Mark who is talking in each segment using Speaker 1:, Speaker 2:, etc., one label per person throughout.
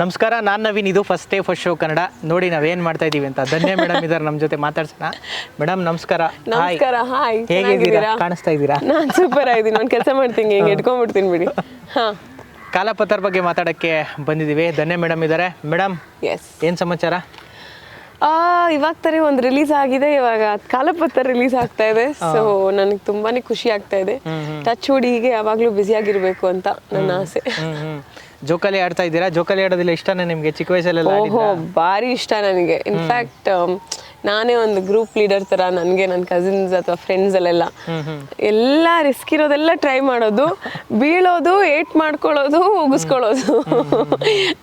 Speaker 1: ನಮಸ್ಕಾರ ನಾನು ನವೀನ್. ಇದು first day first show Kannada. ನೋಡಿ ನಾವೇನು ಮಾಡ್ತಾ ಇದೀವಿ ಅಂತ. ಧನ್ಯ ಮೇಡಮ್ ಇದ್ದಾರೆ ನಮ್ಮ ಜೊತೆ ಮಾತಾಡ್ಸೋಣ. ಮೇಡಮ್ ನಮಸ್ಕಾರ.
Speaker 2: ನಮಸ್ಕಾರ ಹಾಯ್
Speaker 1: ಹೇಗಿದ್ದೀರಾ? ಕಾಣಿಸ್ತಾ ಇದ್ದೀರಾ?
Speaker 2: ನಾನು ಸೂಪರ್ ಆಗಿದ್ದೀನಿ. ನಾನು ಕೆಲಸ ಮಾಡ್ತೀನಿ. ಹಿಂಗೆ ಇಟ್ಕೊಂಡ್ಬಿಡ್ತೀನಿ ಬಿಡಿ. ಹಾ.
Speaker 1: ಕಾಲಪತ್ರ ಬಗ್ಗೆ ಮಾತಾಡೋಕ್ಕೆ ಬಂದಿದ್ದೀವಿ. ಧನ್ಯ ಮೇಡಮ್ ಇದ್ದಾರೆ ಮೇಡಮ್
Speaker 2: ಎಸ್
Speaker 1: ಏನು ಸಮಾಚಾರ?
Speaker 2: ಆ ಇವಾಗ ತರ ಒಂದು ರಿಲೀಸ್ ಆಗಿದೆ. ಇವಾಗ ಕಾಲಪತ್ರ ರಿಲೀಸ್ ಆಗ್ತಾ ಇದೆ. ಸೊ ನನಗೆ ತುಂಬಾನೇ ಖುಷಿ ಆಗ್ತಾ ಇದೆ. ಟಚ್ ಹುಡಿ ಹೀಗೆ ಯಾವಾಗ್ಲೂ ಬ್ಯುಸಿ ಆಗಿರ್ಬೇಕು ಅಂತ ನನ್ನ ಆಸೆ.
Speaker 1: ಜೋಕಾಲಿ ಆಡ್ತಾ ಇದ್ದೀರಾ? ಜೋಕಾಲಿ ಆಡೋದಿಲ್ಲ ಇಷ್ಟನೇ ನಿಮಗೆ? ಚಿಕ್ಕ ವಯಸ್ಸಲ್ಲೆಲ್ಲ
Speaker 2: ಓಹೋ ಭಾರಿ ಇಷ್ಟ ನನಗೆ. ಇನ್ಫ್ಯಾಕ್ಟ್ ನಾನೇ ಒಂದು ಗ್ರೂಪ್ ಲೀಡರ್ ತರ ನನಗೆ ನನ್ನ ಕಸಿನ್ಸ್ ಅಥವಾ ಫ್ರೆಂಡ್ಸ್ ಅಲ್ಲೆಲ್ಲ. ಎಲ್ಲ ರಿಸ್ಕ್ ಇರೋದೆಲ್ಲ ಟ್ರೈ ಮಾಡೋದು. ಬೀಳೋದು ಏಟ್ ಮಾಡ್ಕೊಳ್ಳೋದು ಉಗಿಸ್ಕೊಳ್ಳೋದು.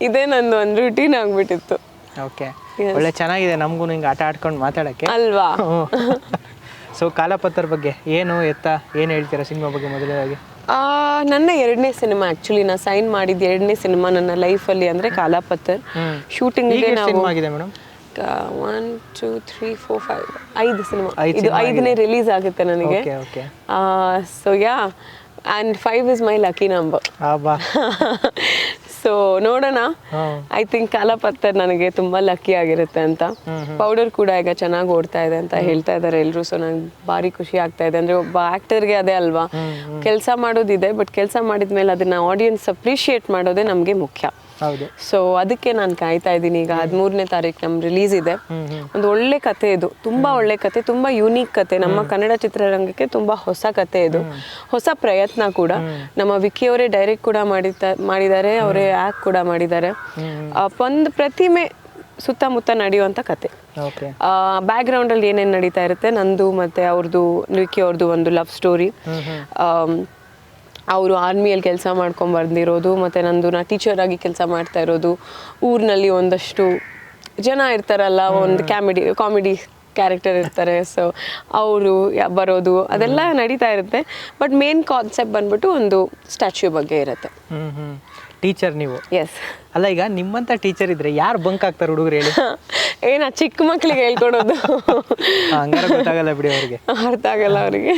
Speaker 2: ಇದೇ ನಂದು ಒಂದು ರೂಟೀನ್ ಆಗ್ಬಿಟ್ಟಿತ್ತು.
Speaker 1: ಓಕೆ ಒಳ್ಳೆ ಚೆನ್ನಾಗಿದೆ ನಮಗೂ ಹಿಂಗೆ ಆಟ ಆಡ್ಕೊಂಡು ಮಾತಾಡೋಕ್ಕೆ.
Speaker 2: ಅಲ್ವಾ?
Speaker 1: ಸೊ ಕಾಲಪತ್ರ ಬಗ್ಗೆ ಏನು ಎತ್ತ ಏನು ಹೇಳ್ತೀರಾ ಸಿನಿಮಾ ಬಗ್ಗೆ ಮೊದಲನೇದಾಗಿ?
Speaker 2: ನನ್ನ ಎರಡನೇ ಸಿನಿಮಾ ಆಕ್ಚುಲಿ ನಾ ಸೈನ್ ಮಾಡಿದ ಎರಡನೇ ಸಿನಿಮಾ ನನ್ನ ಲೈಫಲ್ಲಿ ಅಂದ್ರೆ ಕಾಲಾಪತ್ತರ್ ಶೂಟಿಂಗ್ ನಾವು one two three four five ಐದು ಸಿನಿಮಾ. ಇದು ಐದನೇ ರಿಲೀಸ್ ಆಗುತ್ತೆ ನನಗೆ. So yeah and five is my lucky number so ನೋಡೋಣ. ಐ ಥಿಂಕ್ ಕಾಲಪತ್ತರ್ ನನಗೆ ತುಂಬಾ ಲಕ್ಕಿ ಆಗಿರುತ್ತೆ ಅಂತ. ಪೌಡರ್ ಕೂಡ ಈಗ ಚೆನ್ನಾಗಿ ಓಡ್ತಾ ಇದೆ ಅಂತ ಹೇಳ್ತಾ ಇದ್ದಾರೆ ಎಲ್ಲರೂ ಸೊ ನಂಗೆ ಭಾರಿ ಖುಷಿ ಆಗ್ತಾ ಇದೆ. ಅಂದ್ರೆ ಒಬ್ಬ ಆಕ್ಟರ್ಗೆ ಅದೇ ಅಲ್ವಾ? ಕೆಲಸ ಮಾಡೋದಿದೆ ಬಟ್ ಕೆಲಸ ಮಾಡಿದ್ಮೇಲೆ ಅದನ್ನ ಆಡಿಯನ್ಸ್ ಅಪ್ರಿಷಿಯೇಟ್ ಮಾಡೋದೇ ನಮಗೆ ಮುಖ್ಯ.
Speaker 1: ಹೌದು.
Speaker 2: ಸೊ ಅದಕ್ಕೆ ನಾನು ಕಾಯ್ತಾ ಇದ್ದೀನಿ. ಈಗ ಹದಿಮೂರನೇ ತಾರೀಕು ನಮ್ಮ ರಿಲೀಸ್ ಇದೆ. ಒಂದು ಒಳ್ಳೆ ಕತೆ ಇದು. ತುಂಬಾ ಒಳ್ಳೆ ಕತೆ ತುಂಬಾ ಯೂನಿಕ್ ಕತೆ. ನಮ್ಮ ಕನ್ನಡ ಚಿತ್ರರಂಗಕ್ಕೆ ತುಂಬಾ ಹೊಸ ಕತೆ ಇದು. ಹೊಸ ಪ್ರಯತ್ನ ಕೂಡ. ನಮ್ಮ ವಿಕ್ಕಿ ಅವರೇ ಡೈರೆಕ್ಟ್ ಕೂಡ ಮಾಡಿದ ಮಾಡಿದ್ದಾರೆ. ಅವರೇ ಆಕ್ಟ್ ಕೂಡ ಮಾಡಿದ್ದಾರೆ. ಒಂದು ಪ್ರತಿಮೆ ಸುತ್ತಮುತ್ತ ನಡೆಯುವಂಥ ಕತೆ. ಬ್ಯಾಕ್ ಗ್ರೌಂಡಲ್ಲಿ ಏನೇನು ಏನೇನ್ ನಡೀತಾ ಇರುತ್ತೆ ನಂದು ಮತ್ತೆ ಅವ್ರದ್ದು ವಿಕ್ಕಿ ಅವ್ರದ್ದು ಒಂದು ಲವ್ ಸ್ಟೋರಿ ಅವರು ಆರ್ಮಿಯಲ್ಲಿ ಕೆಲಸ ಮಾಡ್ಕೊಂಡು ಬಂದಿರೋದು ಮತ್ತು ನಂದು ನಾ ಟೀಚರ್ ಆಗಿ ಕೆಲಸ ಮಾಡ್ತಾ ಇರೋದು. ಊರಿನಲ್ಲಿ ಒಂದಷ್ಟು ಜನ ಇರ್ತಾರಲ್ಲ, ಒಂದು ಕಾಮಿಡಿ ಕಾಮಿಡಿ ಕ್ಯಾರೆಕ್ಟರ್ ಇರ್ತಾರೆ. ಸೊ ಅವರು ಬರೋದು, ಅದೆಲ್ಲ ನಡೀತಾ ಇರುತ್ತೆ. ಬಟ್ ಮೇನ್ ಕಾನ್ಸೆಪ್ಟ್ ಬಂದ್ಬಿಟ್ಟು ಒಂದು ಸ್ಟ್ಯಾಚ್ಯೂ ಬಗ್ಗೆ ಇರುತ್ತೆ.
Speaker 1: ಟೀಚರ್ ನೀವು.
Speaker 2: ಎಸ್
Speaker 1: ಅಲ್ಲ ಈಗ ನಿಮ್ಮಂತ ಟೀಚರ್ ಇದ್ರೆ ಯಾರು ಬಂಕ್ ಆಗ್ತಾರೆ ಹುಡುಗರು ಹೇಳಿ?
Speaker 2: ಏನ ಚಿಕ್ಕ ಮಕ್ಳಿಗೆ ಹೇಳ್ಕೊಡೋದು?
Speaker 1: ಹಂಗಾರೆ ಗೊತ್ತಾಗಲ್ಲ ಬಿಡಿ ಅವ್ರಿಗೆ.
Speaker 2: ಅರ್ಥ ಆಗಲ್ಲ ಅವರಿಗೆ.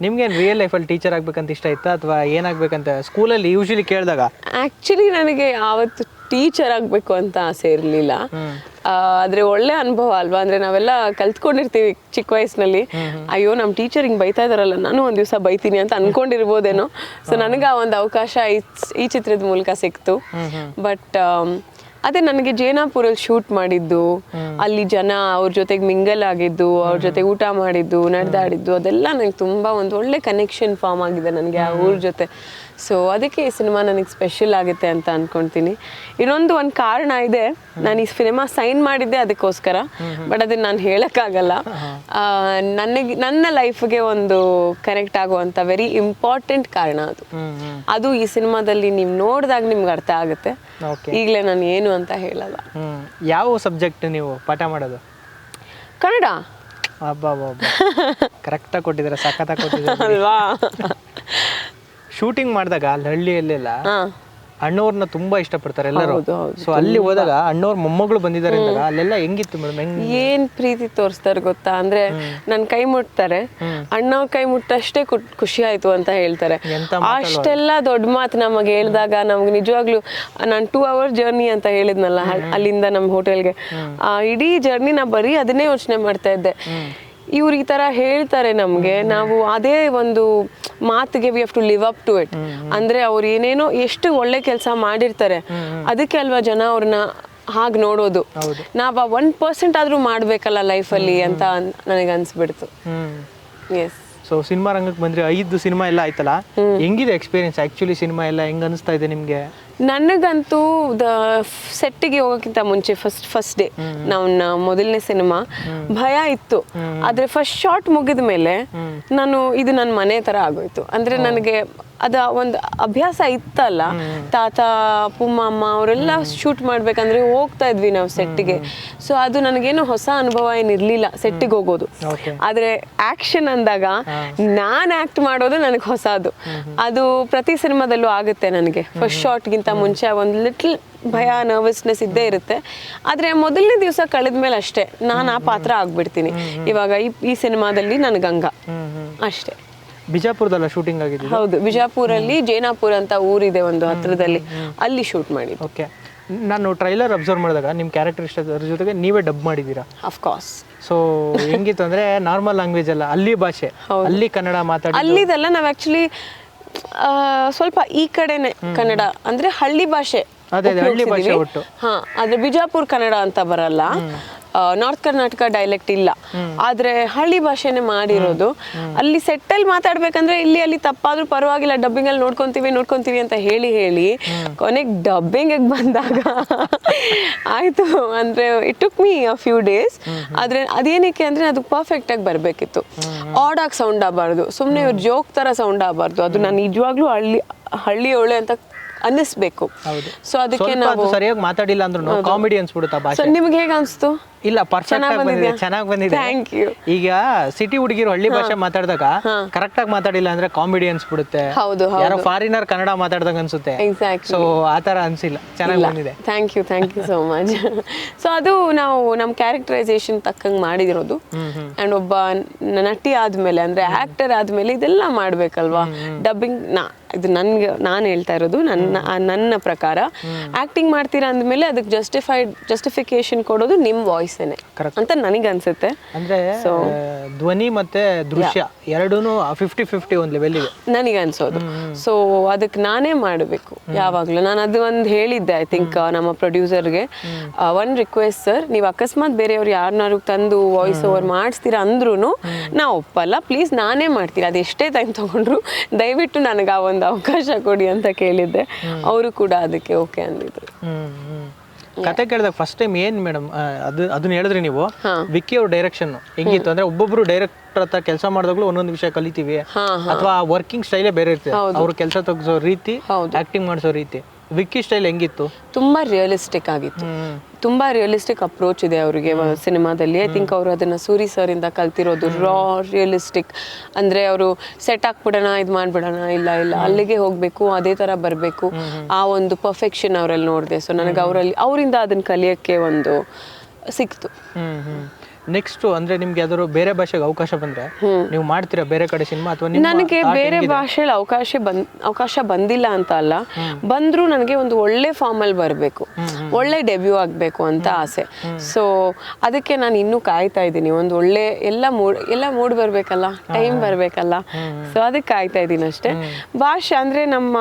Speaker 1: ನಿಮ್ಗೆ ರಿಯಲ್ ಲೈಫಲ್ಲಿ ಟೀಚರ್ ಆಗ್ಬೇಕಂತ ಇಷ್ಟ ಇತ್ತಾ ಅಥವಾ ಏನಾಗ್ಬೇಕಂತ ಸ್ಕೂಲಲ್ಲಿ ಯೂಶಲಿ ಕೇಳಿದಾಗ?
Speaker 2: ಆಕ್ಚುಲಿ ನನಗೆ ಆವತ್ತು ಟೀಚರ್ ಆಗಬೇಕು ಅಂತ ಆಸೆ ಇರಲಿಲ್ಲ. ಆದ್ರೆ ಒಳ್ಳೆ ಅನುಭವ ಅಲ್ವಾ? ಅಂದ್ರೆ ನಾವೆಲ್ಲ ಕಲ್ತ್ಕೊಂಡಿರ್ತೀವಿ ಚಿಕ್ಕ ವಯಸ್ಸಿನಲ್ಲಿ. ಅಯ್ಯೋ ನಮ್ಮ ಟೀಚರ್ ಹಿಂಗ್ ಬೈತಾ ಇದಾರಲ್ಲ ನಾನು ಒಂದ್ ದಿವಸ ಬೈತೀನಿ ಅಂತ ಅನ್ಕೊಂಡಿರ್ಬೋದೇನೋ? ಸೊ ನನಗೆ ಆ ಒಂದು ಅವಕಾಶ ಈ ಈ ಚಿತ್ರದ ಮೂಲಕ ಸಿಕ್ತು. ಬಟ್ ಅದೇ ನನಗೆ ಜೇನಾಪುರಲ್ಲಿ ಶೂಟ್ ಮಾಡಿದ್ದು ಅಲ್ಲಿ ಜನ ಅವ್ರ ಜೊತೆಗೆ ಮಿಂಗಲ್ ಆಗಿದ್ದು ಅವ್ರ ಜೊತೆ ಊಟ ಮಾಡಿದ್ದು ನಡೆದಾಡಿದ್ದು ಅದೆಲ್ಲ ನನಗೆ ತುಂಬಾ ಒಂದು ಒಳ್ಳೆ ಕನೆಕ್ಷನ್ ಫಾರ್ಮ್ ಆಗಿದೆ ನನಗೆ ಆ ಊರ ಜೊತೆ. ಸೊ ಅದಕ್ಕೆ ಈ ಸಿನಿಮಾ ನನಗೆ ಸ್ಪೆಷಲ್ ಆಗುತ್ತೆ ಅಂತ ಅನ್ಕೊಂತೀನಿ. ಇನ್ನೊಂದು ಒಂದು ಕಾರಣ ಇದೆ. ನಾನು ಈ ಸಿನಿಮಾ ಸೈನ್ ಮಾಡಿದ್ದೆ ಅದಕ್ಕೋಸ್ಕರ. ಬಟ್ ಅದನ್ನ ನಾನು ಹೇಳಕ್ಕಾಗಲ್ಲ. ನನಗೆ ನನ್ನ ಲೈಫ್ಗೆ ಒಂದು ಕನೆಕ್ಟ್ ಆಗುವಂತ ವೆರಿ ಇಂಪಾರ್ಟೆಂಟ್ ಕಾರಣ ಅದು. ಅದು ಈ ಸಿನಿಮಾದಲ್ಲಿ ನೀವು ನೋಡಿದಾಗ ನಿಮ್ಗೆ ಅರ್ಥ ಆಗುತ್ತೆ. ಈಗಲೇ ನಾನು ಏನು ಅಂತ ಹೇಳಲ್ಲ.
Speaker 1: ಯಾವ ಸಬ್ಜೆಕ್ಟ್ ನೀವು ಪಾಠ ಮಾಡೋದು?
Speaker 2: ಕನ್ನಡ.
Speaker 1: ಅಬ್ಬಾ ಕರೆಕ್ಟಾಗಿ ಕೊಟ್ಟಿದ್ದಾರೆ ಸಖತ್ತಾಗಿ ಕೊಟ್ಟಿದ್ದಾರೆ
Speaker 2: ಅಲ್ವಾ?
Speaker 1: ಶೂಟಿಂಗ್ ಮಾಡಿದಾಗ ಅಲ್ಲಿ ಹಳ್ಳಿಯಲ್ಲೆಲ್ಲ ಅಣ್ಣವ್ರನ್ನ ತುಂಬಾ ಇಷ್ಟಪಡ್ತಾರೆ ಎಲ್ಲರೂ.
Speaker 2: ಹೌದು, ಹೌದು,
Speaker 1: ಸೊ ಅಲ್ಲಿ ಹೋದಾಗ ಅಣ್ಣವ್ರ ಮೊಮ್ಮಗಳು ಬಂದಿದ್ದಾರೆ ಅಂದಾಗ ಅಲ್ಲೆಲ್ಲ ಹೆಂಗಿತ್ತು ಮೇಡಮ್ ಹೆಂಗ್
Speaker 2: ಏನ್ ಪ್ರೀತಿ ತೋರಿಸ್ತಾರೆ ಗೊತ್ತಾ? ಅಂದ್ರೆ ನನ್ ಕೈ ಮುಟ್ತಾರೆ. ಅಣ್ಣ ಕೈ ಮುಟ್ಟಷ್ಟೇ ಖುಷಿ ಆಯ್ತು ಅಂತ ಹೇಳ್ತಾರೆ.
Speaker 1: ಎಂತ
Speaker 2: ಅಷ್ಟೆಲ್ಲ ದೊಡ್ಡ ಮಾತು ನಮಗೆ ಹೇಳಿದಾಗ ನಮ್ಗೆ ನಿಜವಾಗ್ಲೂ ನಾನು ಟೂ ಅವರ್ ಜರ್ನಿ ಅಂತ ಹೇಳಿದ್ನಲ್ಲ ಅಲ್ಲಿಂದ ನಮ್ಮ ಹೋಟೆಲ್ಗೆ ಆ ಇಡೀ ಜರ್ನಿ ನಾ ಬರೀ ಅದನ್ನೇ ಯೋಚನೆ ಮಾಡ್ತಾ ಇದ್ದೆ. ಇವ್ರು ಈ ತರ ಹೇಳ್ತಾರೆ ನಮ್ಗೆ ನಾವು ಅದೇ ಒಂದು ಮಾತಿಗೆ we have to live up to it ಅಂದ್ರೆ ಅವ್ರು ಏನೇನೋ ಎಷ್ಟು ಒಳ್ಳೆ ಕೆಲಸ ಮಾಡಿರ್ತಾರೆ ಅದಕ್ಕೆ ಅಲ್ವಾ ಜನ ಅವ್ರನ್ನ ಹಾಗೆ ನೋಡೋದು. ನಾವ್ ಒನ್ ಪರ್ಸೆಂಟ್ ಆದ್ರೂ ಮಾಡ್ಬೇಕಲ್ಲ ಲೈಫಲ್ಲಿ ಅಂತ ನನಗೆ ಅನ್ಸ್ಬಿಡ್ತು. ಎಸ್
Speaker 1: ಸೊ ಸಿನಿಮಾ ರಂಗಕ್ಕೆ ಬಂದ್ರೆ ಐದು ಸಿನಿಮಾ ಎಲ್ಲ ಆಯ್ತಲ್ಲ? ಹೆಂಗಿದೆ ಎಕ್ಸ್ಪೀರಿಯನ್ಸ್ ಆಕ್ಚುಲಿ ಸಿನಿಮಾ ಎಲ್ಲ ಹೆಂಗ್ ಅನಿಸ್ತಾ ಇದೆ ನಿಮ್ಗೆ?
Speaker 2: ನನಗಂತೂ ದ ಸೆಟ್ಟಿಗೆ ಹೋಗೋಕ್ಕಿಂತ ಮುಂಚೆ ಫಸ್ಟ್ ಫಸ್ಟ್ ಡೇ ನನ್ನ ಮೊದಲನೇ ಸಿನಿಮಾ ಭಯ ಇತ್ತು. ಆದರೆ ಫಸ್ಟ್ ಶಾರ್ಟ್ ಮುಗಿದ ಮೇಲೆ ನಾನು ಇದು ನನ್ನ ಮನೆ ತರ ಆಗೋಯ್ತು. ಅಂದ್ರೆ ನನಗೆ ಅದ ಒಂದು ಅಭ್ಯಾಸ ಇತ್ತಲ್ಲ ತಾತ ಪುಮ್ಮ ಅಮ್ಮ ಅವರೆಲ್ಲ ಶೂಟ್ ಮಾಡ್ಬೇಕಂದ್ರೆ ಹೋಗ್ತಾ ಇದ್ವಿ ನಾವು ಸೆಟ್ಟಿಗೆ ಸೊ ಅದು ನನಗೇನು ಹೊಸ ಅನುಭವ ಏನಿರ್ಲಿಲ್ಲ ಸೆಟ್ಟಿಗೆ ಹೋಗೋದು. ಆದ್ರೆ ಆಕ್ಷನ್ ಅಂದಾಗ ನಾನ್ ಆಕ್ಟ್ ಮಾಡೋದು ನನಗೆ ಹೊಸದು. ಅದು ಪ್ರತಿ ಸಿನಿಮಾದಲ್ಲೂ ಆಗುತ್ತೆ ನನಗೆ. ಫಸ್ಟ್ ಶಾಟ್ಗಿಂತ ಮುಂಚೆ ಒಂದು ಲಿಟ್ಲ್ ಭಯ ನರ್ವಸ್ನೆಸ್ ಇದ್ದೇ ಇರುತ್ತೆ. ಆದ್ರೆ ಮೊದಲನೇ ದಿವಸ ಕಳೆದ್ಮೇಲೆ ಅಷ್ಟೇ ನಾನು ಆ ಪಾತ್ರ ಆಗ್ಬಿಡ್ತೀನಿ. ಇವಾಗ ಈ ಈ ಸಿನಿಮಾದಲ್ಲಿ ನಾನು ಗಂಗಾ. ಅಷ್ಟೇ.
Speaker 1: ಬಿಜಾಪುರದಲ್ಲ ಶೂಟಿಂಗ್ ಆಗಿದೆ
Speaker 2: ಹೌದು ಬಿಜಾಪುರಲ್ಲಿ ಜೇನಾಪುರ ಅಂತ ಊರಿದೆ ಒಂದು ಹತ್ರದಲ್ಲಿ. ಅಲ್ಲಿ ಶೂಟ್ ಮಾಡಿ
Speaker 1: ಓಕೆ ನಾನು ಟ್ರೈಲರ್ ಅಬ್ಸರ್ವ್ ಮಾಡಿದಾಗ ನಿಮ್ಮ ಕ್ಯಾರೆಕ್ಟರ್ ಇಷ್ಟ ಅದ್ರ ಜೊತೆಗೆ ನೀವೇ ಡಬ್ ಮಾಡಿದ್ದೀರಾ?
Speaker 2: ಅಫ್ಕೋರ್ಸ್
Speaker 1: ಸೊ ಹೆಂಗಿತ್ತು ಅಂದ್ರೆ ನಾರ್ಮಲ್ ಲ್ಯಾಂಗ್ವೇಜ್ ಅಲ್ಲ ಅಲ್ಲಿ ಭಾಷೆ ಅಲ್ಲಿ ಕನ್ನಡ ಮಾತಾಡಿ
Speaker 2: ಅಲ್ಲಿದೆಲ್ಲ ನಾವು ಆ್ಯಕ್ಚುಲಿ ಸ್ವಲ್ಪ ಈ ಕಡೆನೆ ಕನ್ನಡ ಅಂದ್ರೆ ಹಳ್ಳಿ ಭಾಷೆ
Speaker 1: ಅದೇ ಹಳ್ಳಿ ಭಾಷೆ. ಒಟ್ಟು.
Speaker 2: ಹಾ ಅಂದ್ರೆ ಬಿಜಾಪುರ್ ಕನ್ನಡ ಅಂತ ಬರಲ್ಲ. ನಾರ್ತ್ ಕರ್ನಾಟಕ ಡೈಲೆಕ್ಟ್ ಇಲ್ಲ. ಆದ್ರೆ ಹಳ್ಳಿ ಭಾಷೆನೆ ಮಾಡಿರೋದು. ಅಲ್ಲಿ ಸೆಟ್ಟಲ್ ಮಾತಾಡ್ಬೇಕಂದ್ರೆ ಇಲ್ಲಿ ಅಲ್ಲಿ ತಪ್ಪಾದ್ರೂ ಪರವಾಗಿಲ್ಲ ಡಬ್ಬಿಂಗ್ ಅಲ್ಲಿ ನೋಡ್ಕೊಂತೀವಿ ನೋಡ್ಕೊಂತೀವಿ ಅಂತ ಹೇಳಿ ಹೇಳಿ ಕೊನೆಗೆ ಡಬ್ಬಿಂಗ್ ಬಂದಾಗ ಆಯ್ತು. ಅಂದ್ರೆ it took me a few days ಆದ್ರೆ ಅದೇನಕ್ಕೆ ಅಂದ್ರೆ ಅದು ಪರ್ಫೆಕ್ಟ್ ಆಗಿ ಬರ್ಬೇಕಿತ್ತು. ಆಡ್ ಆಗಿ ಸೌಂಡ್ ಆಗಬಾರ್ದು. ಸುಮ್ಮನೆ ಇವ್ರು ಜೋಕ್ ತರ ಸೌಂಡ್ ಆಗಬಾರ್ದು. ಅದು ನಾನು ನಿಜವಾಗ್ಲೂ ಹಳ್ಳಿ ಹಳ್ಳಿ ಒಳ್ಳೆ ಅಂತ ಅನ್ನಿಸ್ಬೇಕು. ಸೊ ಅದಕ್ಕೆ ನಾವು
Speaker 1: ಸರಿಯಾಗಿ ಮಾತಾಡಿಲ್ಲ ಅಂದ್ರೆ ಕಾಮಿಡಿ ಅನ್ಸ್ಬಿಡುತ್ತಾ
Speaker 2: ಸೊ ನಿಮ್ಗೆ ಹೇಗೆ ಅನ್ಸ್ತು?
Speaker 1: ಇಲ್ಲ ಪರ್ಫೆಕ್ಟ್
Speaker 2: ಚೆನ್ನಾಗ್
Speaker 1: ಆಗಿ ಬಂದಿದೆ? ಚೆನ್ನಾಗಿ ಬಂದಿದೆ.
Speaker 2: ಥ್ಯಾಂಕ್ ಯು
Speaker 1: ಈಗ ಸಿಟಿ ಹುಡುಗಿರು ಹಳ್ಳಿ ಭಾಷೆ ಮಾತಾಡಿದಾಗ ಕರೆಕ್ಟ್ ಆಗಿ ಮಾತಾಡಿಲ್ಲ ಅಂದ್ರೆ ಕಾಮಿಡಿ ಅನ್ಸ್ಬಿಡುತ್ತೆ
Speaker 2: ಹೌದು
Speaker 1: ಯಾರೋ ಫಾರಿನರ್ ಕನ್ನಡ ಮಾತಾಡ್ದಾಗ ಅನ್ಸುತ್ತೆ. ಸೊ ಆ ತರ ಅನ್ಸಿಲ್ಲ. ಚೆನ್ನಾಗಿ ಬಂದಿದೆ.
Speaker 2: Thank you thank you so much so ಅದು ನಾವು ನಮ್ಮ ಕ್ಯಾರೆಕ್ಟರೈಸೇಷನ್ ತಕ್ಕಂಗೆ ಮಾಡಿದಿರೋದು. ಅಂಡ್ ಒಬ್ಬ ನಟಿ ಆದ್ಮೇಲೆ ಅಂದ್ರೆ ಆಕ್ಟರ್ ಆದ್ಮೇಲೆ ಇದೆಲ್ಲ ಮಾಡ್ಬೇಕಲ್ವಾ? ಡಬ್ಬಿಂಗ್ ನಾ ಇದು ನನ್ಗೆ ನಾನು ಹೇಳ್ತಾ ಇರೋದು ನನ್ನ ನನ್ನ ಪ್ರಕಾರ. ಆಕ್ಟಿಂಗ್ ಮಾಡ್ತೀರಾ ಅಂದ್ಮೇಲೆ ಅದಕ್ಕೆ ಜಸ್ಟಿಫೈಡ್ ಜಸ್ಟಿಫಿಕೇಶನ್ ಕೊಡೋದು ನಿಮ್ಮ ವಾಯ್ಸೇನೆ ಅಂತ ನನಗೆ ಅನ್ಸುತ್ತೆ
Speaker 1: ಅಂದ್ರೆ ಧ್ವನಿ ಮತ್ತೆ ದೃಶ್ಯ ಎರಡೂ ಫಿಫ್ಟಿ ಫಿಫ್ಟಿ ಒಂದ್ ಲೆವೆಲ್ಗೆ
Speaker 2: ನನಗೆ ಅನ್ಸೋದು ಸೊ ಅದಕ್ಕೆ ನಾನೇ ಮಾಡಬೇಕು ಯಾವಾಗಲೂ. ನಾನು ಅದು ಒಂದು ಹೇಳಿದ್ದೆ ಐ ಥಿಂಕ್ ನಮ್ಮ ಪ್ರೊಡ್ಯೂಸರ್ಗೆ ಒನ್ ರಿಕ್ವೆಸ್ಟ್ ಸರ್ ನೀವು ಅಕಸ್ಮಾತ್ ಬೇರೆಯವ್ರು ಯಾರನ್ನಾರು ತಂದು ವಾಯ್ಸ್ ಓವರ್ ಮಾಡಿಸ್ತೀರಾ ಅಂದ್ರೂ ನಾ ಒಪ್ಪಲ್ಲ ಪ್ಲೀಸ್ ನಾನೇ ಮಾಡ್ತೀನಿ ಅದು ಎಷ್ಟೇ ಟೈಮ್ ತಗೊಂಡ್ರು ದಯವಿಟ್ಟು ನನಗೆ ಆ ಒಂದು ಅವಕಾಶ ಕೊಡಿ ಅಂತ ಕೇಳಿದ್ದೆ. ಅವರು ಕೂಡ ಅದಕ್ಕೆ ಓಕೆ ಅಂದಿದ್ರು.
Speaker 1: ಕತೆ ಕೇಳಿದಾಗ ಫಸ್ಟ್ ಟೈಮ್ ಏನ್ ಮೇಡಮ್ ಅದು ಅದನ್ನ ಹೇಳಿದ್ರಿ ನೀವು? ವಿಕ್ಕಿ ಅವ್ರ ಡೈರೆಕ್ಷನ್ ಹೆಂಗಿತ್ತು ಅಂದ್ರೆ ಒಬ್ಬೊಬ್ರು ಡೈರೆಕ್ಟರ್ ಹತ್ರ ಕೆಲಸ ಮಾಡಿದಾಗ್ಲೂ ಒಂದೊಂದು ವಿಷಯ ಕಲಿತೀವಿ. ಅಥವಾ ವರ್ಕಿಂಗ್ ಸ್ಟೈಲೇ ಬೇರೆ ಇರ್ತದೆ. ಅವ್ರ ಕೆಲಸ ತೆಗ್ಸೋ ರೀತಿ ಆಕ್ಟಿಂಗ್ ಮಾಡಿಸೋ ರೀತಿ. ವಿಕ್ಕಿ ಸ್ಟೈಲ್ ಹೆಂಗಿತ್ತು?
Speaker 2: ತುಂಬಾ ರಿಯಲಿಸ್ಟಿಕ್ ಆಗಿತ್ತು. ತುಂಬಾ ರಿಯಲಿಸ್ಟಿಕ್ ಅಪ್ರೋಚ್ ಇದೆ ಅವರಿಗೆ ಸಿನಿಮಾದಲ್ಲಿ. ಐ ಥಿಂಕ್ ಅವರು ಅದನ್ನ ಸೂರಿ ಸರ್ ಇಂದ ಕಲ್ತಿರೋದು ರಾ ರಿಯಲಿಸ್ಟಿಕ್ ಅಂದ್ರೆ ಅವರು ಸೆಟ್ ಹಾಕ್ಬಿಡೋಣ ಇದು ಮಾಡ್ಬಿಡೋಣ ಇಲ್ಲ ಇಲ್ಲ. ಅಲ್ಲಿಗೆ ಹೋಗ್ಬೇಕು ಅದೇ ತರ ಬರಬೇಕು. ಆ ಒಂದು ಪರ್ಫೆಕ್ಷನ್ ಅವರಲ್ಲಿ ನೋಡಿದೆ. ಸೊ ನನಗೆ ಅವರಲ್ಲಿ ಅವರಿಂದ ಅದನ್ನ ಕಲಿಯಕ್ಕೆ ಒಂದು ಸಿಕ್ತು.
Speaker 1: ನೆಕ್ಸ್ಟ್ ಅಂದ್ರೆ ನಿಮ್ಗೆ ಯಾವ್ದಾದ್ರು ಬೇರೆ ಭಾಷೆಗೆ ಅವಕಾಶ ಬಂದ್ರೆ ನೀವು ಮಾಡ್ತೀರಾ ಬೇರೆ ಕಡೆ ಸಿನಿಮಾ ಅಥವಾ
Speaker 2: ನನಗೆ ಬೇರೆ ಭಾಷೆಯಲ್ಲಿ ಅವಕಾಶ ಬಂದ್ ಅವಕಾಶ ಬಂದಿಲ್ಲ ಅಂತ ಅಲ್ಲ. ಬಂದ್ರೂ ನನಗೆ ಒಂದು ಒಳ್ಳೆ ಫಾರ್ಮ್ ಅಲ್ಲಿ ಬರಬೇಕು. ಒಳ್ಳೆ ಡೆಬ್ಯೂ ಆಗಬೇಕು ಅಂತ ಆಸೆ. ಸೊ ಅದಕ್ಕೆ ನಾನು ಇನ್ನೂ ಕಾಯ್ತಾ ಇದ್ದೀನಿ. ಒಂದು ಒಳ್ಳೆ ಎಲ್ಲ ಮೂಡ್ ಎಲ್ಲ ಮೂಡ್ ಬರಬೇಕಲ್ಲ ಟೈಮ್ ಬರಬೇಕಲ್ಲ. ಸೊ ಅದಕ್ಕೆ ಕಾಯ್ತಾ ಇದ್ದೀನಿ ಅಷ್ಟೇ. ಭಾಷೆ ಅಂದರೆ ನಮ್ಮ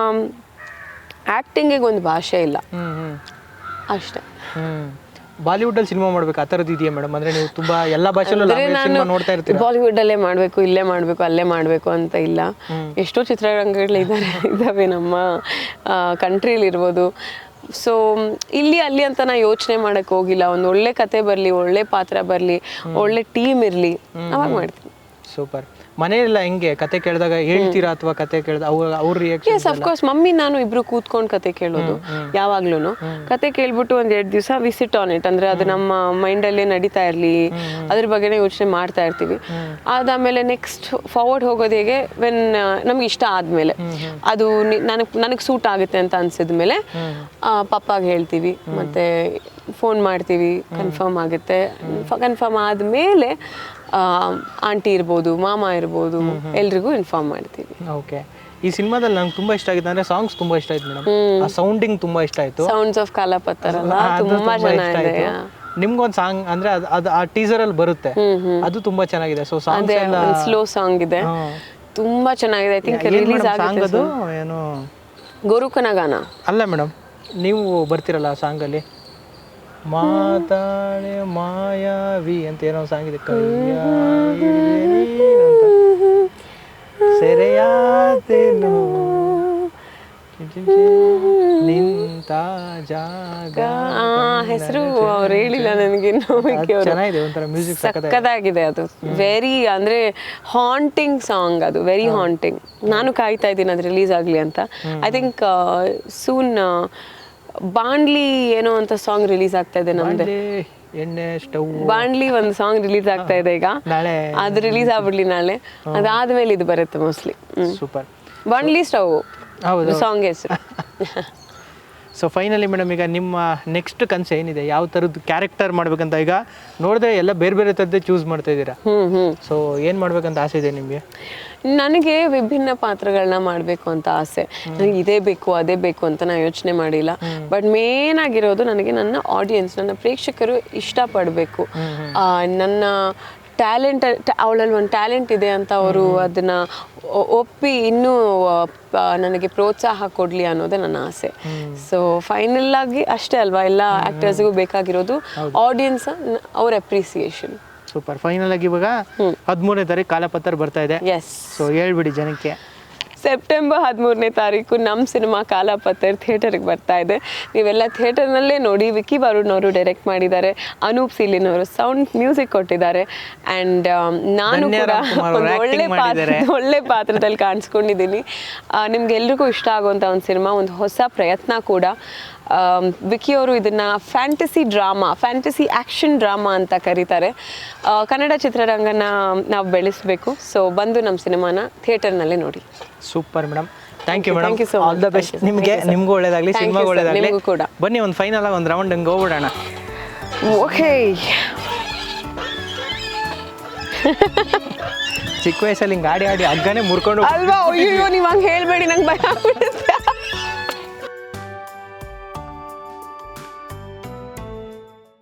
Speaker 2: ಆ್ಯಕ್ಟಿಂಗಿಗೆ ಒಂದು ಭಾಷೆ ಇಲ್ಲ. ಅಷ್ಟೇ.
Speaker 1: ಬಾಲಿವುಡ್ ಅಲ್ಲಿ ಸಿನಿಮಾ ಮಾಡ್ಬೇಕು ಆ ಥರದ್ದು ಇದೆಯಾ ಮೇಡಮ್? ಅಂದ್ರೆ ನೀವು ತುಂಬಾ ಎಲ್ಲಾ ಸಿನಿಮಾ ನೋಡ್ತಾ ಇರ್ತೀರಾ?
Speaker 2: ಬಾಲಿವುಡ್ ಅಲ್ಲೇ ಮಾಡ್ಬೇಕು ಇಲ್ಲೇ ಮಾಡ್ಬೇಕು ಅಲ್ಲೇ ಮಾಡ್ಬೇಕು ಅಂತ ಇಲ್ಲ. ಎಷ್ಟೋ ಚಿತ್ರರಂಗಗಳು ಇದ್ದಾರೆ ಇದ್ದಾವೆ ನಮ್ಮ ಕಂಟ್ರಿಲಿ ಇರ್ಬೋದು. ಸೊ ಇಲ್ಲಿ ಅಲ್ಲಿ ಅಂತ ನಾ ಯೋಚನೆ ಮಾಡಕ್ ಹೋಗಿಲ್ಲ. ಒಂದು ಒಳ್ಳೆ ಕತೆ ಬರ್ಲಿ ಒಳ್ಳೆ ಪಾತ್ರ ಬರ್ಲಿ ಒಳ್ಳೆ ಟೀಮ್ ಇರ್ಲಿ. ಅವಾಗ ಮಾಡ್ತೀನಿ.
Speaker 1: ಸೂಪರ್ ಮನೆಯೆಲ್ಲ ಹೆಂಗೆ? ಕತೆ ಕೇಳಿದಾಗ ಹೇಳ್ತೀರಾ ಅಥವಾ ಕತೆ ಕೇಳಿದ ಅವ್ರ ಅವ್ರ ರಿಯಾಕ್ಷನ್
Speaker 2: ಎಸ್ ಅಫ್ಕೋರ್ಸ್ ಮಮ್ಮಿ ನಾನು ಇಬ್ರು ಕೂತ್ಕೊಂಡು ಕತೆ ಕೇಳೋದು. ಯಾವಾಗ್ಲೂ ಕತೆ ಕೇಳ್ಬಿಟ್ಟು ಒಂದ್ ಎರಡ್ ದಿವಸ ವಿಸಿಟ್ ಆನ್ ಇಟ್ ಅಂದ್ರೆ ಅದು ನಮ್ಮ ಮೈಂಡಲ್ಲೇ ನಡೀತಾ ಇರ್ಲಿ. ಅದ್ರ ಬಗ್ಗೆನೇ ಯೋಚನೆ ಮಾಡ್ತಾ ಇರ್ತೀವಿ. ಅದಾದ್ಮೇಲೆ ನೆಕ್ಸ್ಟ್ ಫಾರ್ವರ್ಡ್ ಹೋಗೋದು ಹೇಗೆ? ವೆನ್ ನಮ್ಗೆ ಇಷ್ಟ ಆದ್ಮೇಲೆ. ಅದು ನನಗೆ ನನಗೆ ಸೂಟ್ ಆಗುತ್ತೆ ಅಂತ ಅನ್ಸಿದ್ಮೇಲೆ ಪಪ್ಪಾಗೆ ಹೇಳ್ತೀವಿ. ಮತ್ತೆ ಫೋನ್ ಮಾಡ್ತೀವಿ. ಕನ್ಫರ್ಮ್ ಆಗುತ್ತೆ. ಕನ್ಫರ್ಮ್ ಆದ್ಮೇಲೆ ಆಂಟಿ ಇರ್ಬೋದು ಮಾಮ ಇರ್ಬೋದು ಎಲ್ರಿಗೂ ಇನ್ಫಾರ್ಮ್ ಮಾಡ್ತೀವಿ.
Speaker 1: ಓಕೆ ಈ ಸಿನಿಮಾದಲ್ಲಿ ನಂಗೆ ತುಂಬಾ ಇಷ್ಟ ಆಗಿತ್ತು ಅಂದ್ರೆ ಸಾಂಗ್ಸ್ ತುಂಬಾ ಇಷ್ಟ ಆಯ್ತು ಮೇಡಮ್ ಆ ಸೌಂಡಿಂಗ್ ತುಂಬಾ ಇಷ್ಟ ಆಯ್ತು.
Speaker 2: ಸೌಂಡ್ಸ್ ಆಫ್ ಕಾಲಪತ್ತರಲ್ಲ
Speaker 1: ಅದು
Speaker 2: ತುಂಬಾ ಚೆನ್ನಾಗಿದೆ.
Speaker 1: ನಿಮ್ಗೊಂದು ಸಾಂಗ್ ಅಂದ್ರೆ ಅದ್- ಆ ಟೀಸರ್ ಅಲ್ಲಿ ಬರುತ್ತೆ. ಅದು ತುಂಬಾ ಚೆನ್ನಾಗಿದೆ. ಸೊ
Speaker 2: ಸಾಂಗ್ ಸ್ಲೋ ಸಾಂಗ್ ಇದೆ. ತುಂಬಾ ಚೆನ್ನಾಗಿದೆ. ಐ ಥಿಂಕ್ ರಿಲೀಸ್ ಆಗುತ್ತೆ
Speaker 1: ಅದು? ಏನು?
Speaker 2: ಗೋರುಕನ ಗಾನ.
Speaker 1: ಅಲ್ಲ ಮೇಡಮ್ ನೀವು ಬರ್ತಿರಲ್ಲ ಆ ಸಾಂಗ್ ಮಾತಾಡೆ ಮಾಯಾವಿ ಅಂತ ಏನೋ ಸಾಂಗ್ ಇದೆ. ಸೆರೆಯಾದೆನು. ನಿಂತ ಜಾಗ
Speaker 2: ಹೆಸರು ಅವ್ರು ಹೇಳಿಲ್ಲ ನನಗೆ
Speaker 1: ಚೆನ್ನಾಗಿದೆ ಒಂಥರ ಮ್ಯೂಸಿಕ್
Speaker 2: ಸಕ್ಕದಾಗಿದೆ ಅದು. ವೆರಿ ಅಂದ್ರೆ ಹಾಂಟಿಂಗ್ ಸಾಂಗ್ ಅದು ವೆರಿ ಹಾಂಟಿಂಗ್ ನಾನು ಕಾಯ್ತಾ ಇದ್ದೀನಿ ಅದು ರಿಲೀಸ್ ಆಗಲಿ ಅಂತ. ಐ ಥಿಂಕ್ ಸೂನ್ ಬಾಂಡ್ಲಿ ಏನೋ ಅಂತ ಸಾಂಗ್ ರಿಲೀಸ್ ಆಗ್ತಾ ಇದೆ ನಮ್ದು.
Speaker 1: ಎಣ್ಣೆ ಸ್ಟವ್
Speaker 2: ಬಾಂಡ್ಲಿ ಒಂದು ಸಾಂಗ್ ರಿಲೀಸ್ ಆಗ್ತಾ ಇದೆ ಈಗ.
Speaker 1: ನಾಳೆ.
Speaker 2: ಅದು ರಿಲೀಸ್ ಆಗ್ಬಿಡ್ಲಿ ನಾಳೆ. ಅದಾದ್ಮೇಲೆ ಇದು ಬರುತ್ತೆ ಮೋಸ್ಟ್ಲಿ
Speaker 1: ಸೂಪರ್.
Speaker 2: ಬಾಂಡ್ಲಿ ಸ್ಟವ್
Speaker 1: ಹೌದು.
Speaker 2: ಸಾಂಗ್ ಹೆಸರು.
Speaker 1: ಸೊ ಫೈನಲಿ ಮೇಡಮ್ ಈಗ ನಿಮ್ಮ ನೆಕ್ಸ್ಟ್ ಕನಸು ಏನಿದೆ? ಯಾವ ಥರದ್ದು ಕ್ಯಾರೆಕ್ಟರ್ ಮಾಡ್ಬೇಕಂತ ಈಗ ನೋಡಿದ್ರೆ ಎಲ್ಲ ಬೇರೆ ಬೇರೆ ಥರದ್ದೇ ಚೂಸ್ ಮಾಡ್ತಾ ಇದ್ದೀರಾ? ಸೊ ಏನು ಮಾಡ್ಬೇಕಂತ ಆಸೆ ಇದೆ ನಿಮಗೆ?
Speaker 2: ನನಗೆ ವಿಭಿನ್ನ ಪಾತ್ರಗಳನ್ನ ಮಾಡಬೇಕು ಅಂತ ಆಸೆ. ನನಗೆ ಇದೇ ಬೇಕು ಅದೇ ಬೇಕು ಅಂತ ನಾನು ಯೋಚನೆ ಮಾಡಿಲ್ಲ. ಬಟ್ ಮೇನ್ ಆಗಿರೋದು ನನಗೆ ನನ್ನ ಆಡಿಯನ್ಸ್ ನನ್ನ ಪ್ರೇಕ್ಷಕರು ಇಷ್ಟಪಡಬೇಕು. ನನ್ನ ಟ್ಯಾಲೆಂಟ್ ಅವಳಲ್ಲಿ ಒಂದು ಟ್ಯಾಲೆಂಟ್ ಇದೆ ಅಂತ ಅವರು ಅದನ್ನ ಒಪ್ಪಿ ಇನ್ನೂ ನನಗೆ ಪ್ರೋತ್ಸಾಹ ಕೊಡ್ಲಿ ಅನ್ನೋದೇ ನನ್ನ ಆಸೆ. ಸೊ ಫೈನಲ್ ಆಗಿ ಅಷ್ಟೇ ಅಲ್ವಾ ಎಲ್ಲ ಆಕ್ಟರ್ಸ್ಗೂ ಬೇಕಾಗಿರೋದು ಆಡಿಯನ್ಸ್ ಅವ್ರ ಅಪ್ರಿಸಿಯೇಷನ್
Speaker 1: ಸೂಪರ್ ಫೈನಲ್ ಆಗಿ ಇವಾಗ ಹದಿಮೂರನೇ ತಾರೀಕು ಕಾಲಪತ್ರ ಬರ್ತಾ ಇದೆ.
Speaker 2: ಎಸ್
Speaker 1: ಸೊ ಹೇಳ್ಬಿಡಿ ಜನಕ್ಕೆ.
Speaker 2: ಸೆಪ್ಟೆಂಬರ್ ಹದಿಮೂರನೇ ತಾರೀಕು ನಮ್ಮ ಸಿನಿಮಾ ಕಾಲಾಪತ್ತರ್ ಥಿಯೇಟರ್ಗೆ ಬರ್ತಾ ಇದೆ. ನೀವೆಲ್ಲ ಥಿಯೇಟರ್ನಲ್ಲೇ ನೋಡಿ ವಿಕ್ಕಿ ಅವರು ಡೈರೆಕ್ಟ್ ಮಾಡಿದ್ದಾರೆ. ಅನೂಪ್ ಸೀಲಿನವರು ಸೌಂಡ್ ಮ್ಯೂಸಿಕ್ ಕೊಟ್ಟಿದ್ದಾರೆ. ಆ್ಯಂಡ್ ನಾನು ಕೂಡ ಒಳ್ಳೆ ಪಾತ್ರ. ಒಳ್ಳೆ ಪಾತ್ರದಲ್ಲಿ ಕಾಣಿಸ್ಕೊಂಡಿದ್ದೀನಿ. ನಿಮ್ಗೆಲ್ರಿಗೂ ಇಷ್ಟ ಆಗುವಂಥ ಒಂದು ಸಿನಿಮಾ ಒಂದು ಹೊಸ ಪ್ರಯತ್ನ ಕೂಡ. ವಿಕಿ ವಿಕ್ಕಿ ಅವರು ಇದನ್ನ fantasy drama fantasy action drama ಅಂತ ಕರೀತಾರೆ. ಕನ್ನಡ ಚಿತ್ರರಂಗನ ನಾವು ಬೆಳೆಸಬೇಕು. ಸೊ ಬಂದು ನಮ್ಮ ಸಿನಿಮಾನ ಥಿಯೇಟರ್ನಲ್ಲೇ ನೋಡಿ.
Speaker 1: Super madam thank you madam
Speaker 2: Thank you so
Speaker 1: all the
Speaker 2: much.
Speaker 1: Best
Speaker 2: Thank you.
Speaker 1: ನಿಮಗೆ
Speaker 2: Thank you, sir.
Speaker 1: ನಿಮಗೂ ಒಳ್ಳೇದಾಗಲಿ
Speaker 2: Thank sir.
Speaker 1: ಒಳ್ಳೇದಾಗಲಿ
Speaker 2: ನಿಮ್ಗೂ ಕೂಡ.
Speaker 1: ಬನ್ನಿ ಒಂದು ಫೈನಲ್ ಆಗಿ ಒಂದು ರೌಂಡ್ ಹಂಗೆ ಹೋಗ್ಬಿಡೋಣ
Speaker 2: ಓಕೆ
Speaker 1: ಚಿಕ್ಕ ವಯಸ್ಸಲ್ಲಿ ಹಿಂಗೆ ಆಡಿ ಆಡಿ ಹಗ್ಗನೇ ಮುರ್ಕೊಂಡು
Speaker 2: ಅಲ್ವಾ ಅಯ್ಯೋ ನೀವು ಹಂಗೆ ಹೇಳ್ಬೇಡಿ ನಂಗೆ ಭಯ ಆಗ್ಬಿಡುತ್ತೆ